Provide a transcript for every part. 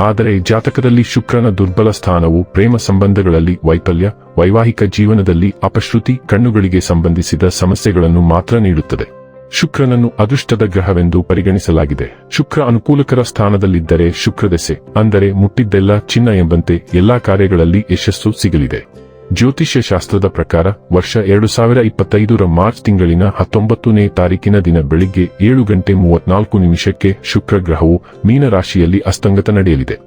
ಆದರೆ ಜಾತಕದಲ್ಲಿ ಶುಕ್ರನ ದುರ್ಬಲ ಸ್ಥಾನವು ಪ್ರೇಮ ಸಂಬಂಧಗಳಲ್ಲಿ ವೈಫಲ್ಯ, ವೈವಾಹಿಕ ಜೀವನದಲ್ಲಿ ಅಪಶ್ರುತಿ, ಕಣ್ಣುಗಳಿಗೆ ಸಂಬಂಧಿಸಿದ ಸಮಸ್ಯೆಗಳನ್ನು ಮಾತ್ರ ನೀಡುತ್ತದೆ. ಶುಕ್ರನನ್ನು ಅದೃಷ್ಟದ ಗ್ರಹವೆಂದು ಪರಿಗಣಿಸಲಾಗಿದೆ. ಶುಕ್ರ ಅನುಕೂಲಕರ ಸ್ಥಾನದಲ್ಲಿದ್ದರೆ ಶುಕ್ರದೆಸೆ, ಅಂದರೆ ಮುಟ್ಟಿದ್ದೆಲ್ಲ ಚಿನ್ನ ಎಂಬಂತೆ ಎಲ್ಲಾ ಕಾರ್ಯಗಳಲ್ಲಿ ಯಶಸ್ಸು ಸಿಗಲಿದೆ. ಜ್ಯೋತಿಷ್ಯ ಶಾಸ್ತ್ರದ ಪ್ರಕಾರ ವರ್ಷ ಎರಡು ಸಾವಿರ ಇಪ್ಪತ್ತೈದರ ಮಾರ್ಚ್ ತಿಂಗಳಿನ ಹತ್ತೊಂಬತ್ತನೇ ತಾರೀಕಿನ ದಿನ ಬೆಳಿಗ್ಗೆ ಏಳು ಗಂಟೆ ಮೂವತ್ನಾಲ್ಕು ನಿಮಿಷಕ್ಕೆ ಶುಕ್ರ ಗ್ರಹವು ಮೀನರಾಶಿಯಲ್ಲಿ ಅಸ್ತಂಗತ ನಡೆಯಲಿದೆ.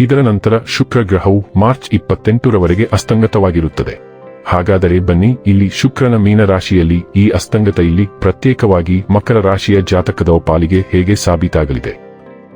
ಇದರ ನಂತರ ಶುಕ್ರ ಗ್ರಹವು ಮಾರ್ಚ್ ಇಪ್ಪತ್ತೆಂಟರವರೆಗೆ ಅಸ್ತಂಗತವಾಗಿರುತ್ತದೆ. ಹಾಗಾದರೆ ಬನ್ನಿ, ಇಲ್ಲಿ ಶುಕ್ರನ ಮೀನರಾಶಿಯಲ್ಲಿ ಈ ಅಸ್ತಂಗತ ಇಲ್ಲಿ ಪ್ರತ್ಯೇಕವಾಗಿ ಮಕರ ರಾಶಿಯ ಜಾತಕದ ಪಾಲಿಗೆ ಹೇಗೆ ಸಾಬೀತಾಗಲಿದೆ?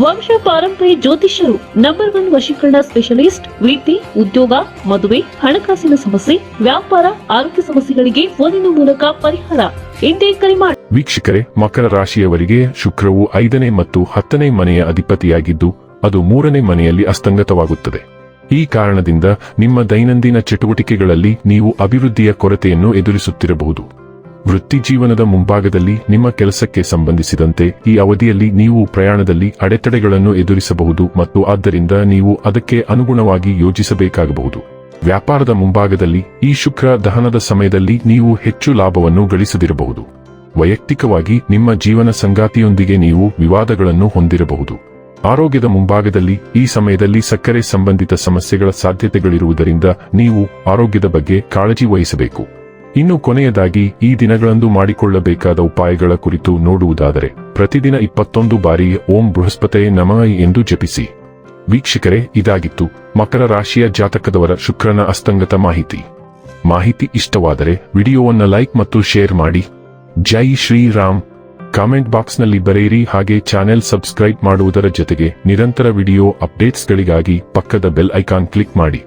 ವಂಶ ಪಾರಂಪರ್ಯ ಜ್ಯೋತಿಷ್ಯರು ನಂಬರ್ ಒನ್ ವಶೀಕರಣ ಸ್ಪೆಷಲಿಸ್ಟ್ ವೃತ್ತಿ ಉದ್ಯೋಗ, ಮದುವೆ, ಹಣಕಾಸಿನ ಸಮಸ್ಯೆ, ವ್ಯಾಪಾರ, ಆರೋಗ್ಯ ಸಮಸ್ಯೆಗಳಿಗೆ ಫೋನಿನ ಮೂಲಕ ಪರಿಹಾರ. ಇಂದೇ ಕರೆ ಮಾಡಿ ವೀಕ್ಷಕರೇ, ಮಕರ ರಾಶಿಯವರಿಗೆ ಶುಕ್ರವು ಐದನೇ ಮತ್ತು ಹತ್ತನೇ ಮನೆಯ ಅಧಿಪತಿಯಾಗಿದ್ದು, ಅದು ಮೂರನೇ ಮನೆಯಲ್ಲಿ ಅಸ್ತಂಗತವಾಗುತ್ತದೆ. ಈ ಕಾರಣದಿಂದ ನಿಮ್ಮ ದೈನಂದಿನ ಚಟುವಟಿಕೆಗಳಲ್ಲಿ ನೀವು ಅಭಿವೃದ್ಧಿಯ ಕೊರತೆಯನ್ನು ಎದುರಿಸುತ್ತಿರಬಹುದು. ವೃತ್ತಿ ಜೀವನದ ಮುಂಭಾಗದಲ್ಲಿ ನಿಮ್ಮ ಕೆಲಸಕ್ಕೆ ಸಂಬಂಧಿಸಿದಂತೆ ಈ ಅವಧಿಯಲ್ಲಿ ನೀವು ಪ್ರಯಾಣದಲ್ಲಿ ಅಡೆತಡೆಗಳನ್ನು ಎದುರಿಸಬಹುದು ಮತ್ತು ಆದ್ದರಿಂದ ನೀವು ಅದಕ್ಕೆ ಅನುಗುಣವಾಗಿ ಯೋಜಿಸಬೇಕಾಗಬಹುದು. ವ್ಯಾಪಾರದ ಮುಂಭಾಗದಲ್ಲಿ ಈ ಶುಕ್ರ ದಹನದ ಸಮಯದಲ್ಲಿ ನೀವು ಹೆಚ್ಚು ಲಾಭವನ್ನು ಗಳಿಸದಿರಬಹುದು. ವೈಯಕ್ತಿಕವಾಗಿ ನಿಮ್ಮ ಜೀವನ ಸಂಗಾತಿಯೊಂದಿಗೆ ನೀವು ವಿವಾದಗಳನ್ನು ಹೊಂದಿರಬಹುದು. ಆರೋಗ್ಯದ ಮುಂಭಾಗದಲ್ಲಿ ಈ ಸಮಯದಲ್ಲಿ ಸಕ್ಕರೆ ಸಂಬಂಧಿತ ಸಮಸ್ಯೆಗಳ ಸಾಧ್ಯತೆಗಳಿರುವುದರಿಂದ ನೀವು ಆರೋಗ್ಯದ ಬಗ್ಗೆ ಕಾಳಜಿ ವಹಿಸಬೇಕು. ಇನ್ನು ಕೊನೆಯದಾಗಿ, ಈ ದಿನಗಳಂದು ಮಾಡಿಕೊಳ್ಳಬೇಕಾದ ಉಪಾಯಗಳ ಕುರಿತು ನೋಡುವುದಾದರೆ, ಪ್ರತಿದಿನ ಇಪ್ಪತ್ತೊಂದು ಬಾರಿ ಓಂ ಬೃಹಸ್ಪತೆ ನಮಃ ಎಂದು ಜಪಿಸಿ. ವೀಕ್ಷಕರೇ, ಇದಾಗಿತ್ತು. ಮಕರ ರಾಶಿಯ ಜಾತಕದವರ ಶುಕ್ರನ ಅಸ್ತಂಗತ ಮಾಹಿತಿ. ಮಾಹಿತಿ ಇಷ್ಟವಾದರೆ, ವಿಡಿಯೋವನ್ನು ಲೈಕ್ ಮತ್ತು ಶೇರ್ ಮಾಡಿ. ಜೈ ಶ್ರೀರಾಮ್. ಕಾಮೆಂಟ್ ಬಾಕ್ಸ್ನಲ್ಲಿ ಬರೆಯಿರಿ. ಹಾಗೆ ಚಾನೆಲ್ ಸಬ್ಸ್ಕ್ರೈಬ್ ಮಾಡುವುದರ ಜೊತೆಗೆ ನಿರಂತರ ವಿಡಿಯೋ ಅಪ್ಡೇಟ್ಸ್ಗಳಿಗಾಗಿ ಪಕ್ಕದ ಬೆಲ್ ಐಕಾನ್ ಕ್ಲಿಕ್ ಮಾಡಿ.